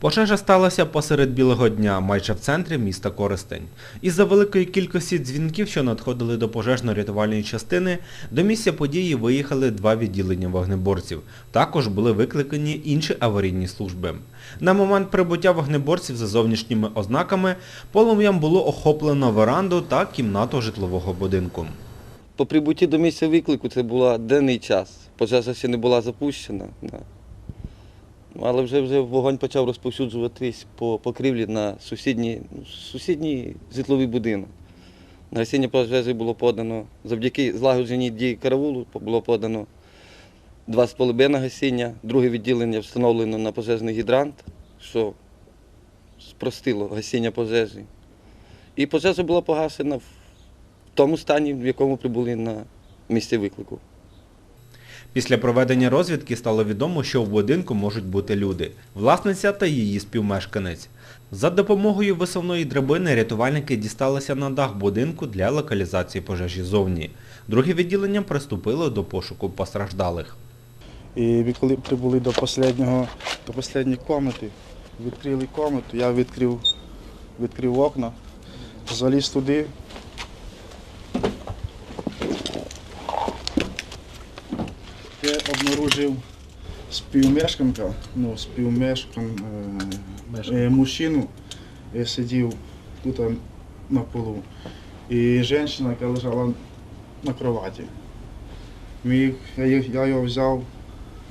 Пожежа сталася посеред білого дня, майже в центрі міста Коростень. Із-за великої кількості дзвінків, що надходили до пожежно-рятувальної частини, до місця події виїхали два відділення вогнеборців. Також були викликані інші аварійні служби. На момент прибуття вогнеборців за зовнішніми ознаками полум'ям було охоплено веранду та кімнату житлового будинку. По прибутті до місця виклику це був денний час. Пожежа ще не була запущена. Але вже, вже вогонь почав розповсюджуватись по покрівлі на сусідній, сусідній житловий будинок. На гасіння пожежі було подано, завдяки злагодженій дії караулу було подано два з половина гасіння, друге відділення встановлено на пожежний гідрант, що спростило гасіння пожежі. І пожежа була погашена в тому стані, в якому прибули на місце виклику. Після проведення розвідки стало відомо, що в будинку можуть бути люди, власниця та її співмешканець. За допомогою висувної драбини рятувальники дісталися на дах будинку для локалізації пожежі зовні. Друге відділення приступило до пошуку постраждалих. І коли прибули до останнього, до останньої кімнати, відкрили кімнату, я відкрив, відкрив окна, заліз туди. Я обнаружив співмешканка, ну, співмешкан, е, е, мужчину, я сидів тут на полу. І жінка, яка лежала на кроваті. Мій, я, я його взяв,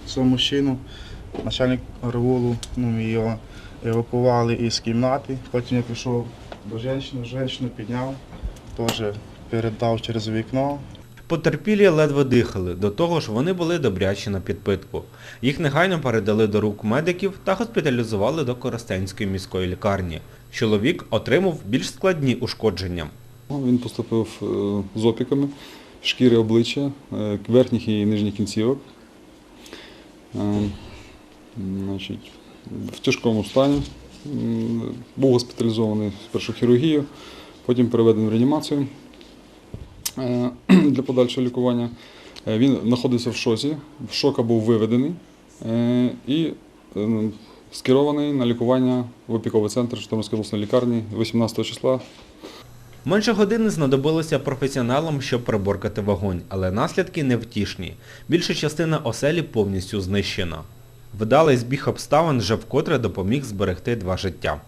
цього мужчину, начальник караулу, ну, ми його евакували із кімнати. Потім я пішов до жінки, жінку підняв, теж передав через вікно. Потерпілі ледве дихали, до того ж вони були добрячі на підпитку. Їх негайно передали до рук медиків та госпіталізували до Коростенської міської лікарні. Чоловік отримав більш складні ушкодження. Він поступив е, з опіками шкіри обличчя, е, верхніх і нижніх кінцівок. Е, в тяжкому стані. Був госпіталізований спершу в хірургію, потім переведений в реанімацію для подальшого лікування. Е, Він знаходився в шоці, в шока був виведений е, і е, скерований на лікування в опіковий центр Житомирської обласної лікарні 18 числа Менше години знадобилося професіоналам, щоб приборкати вогонь, але наслідки невтішні. Більша частина оселі повністю знищена. Вдалий збіг обставин вже вкотре допоміг зберегти два життя.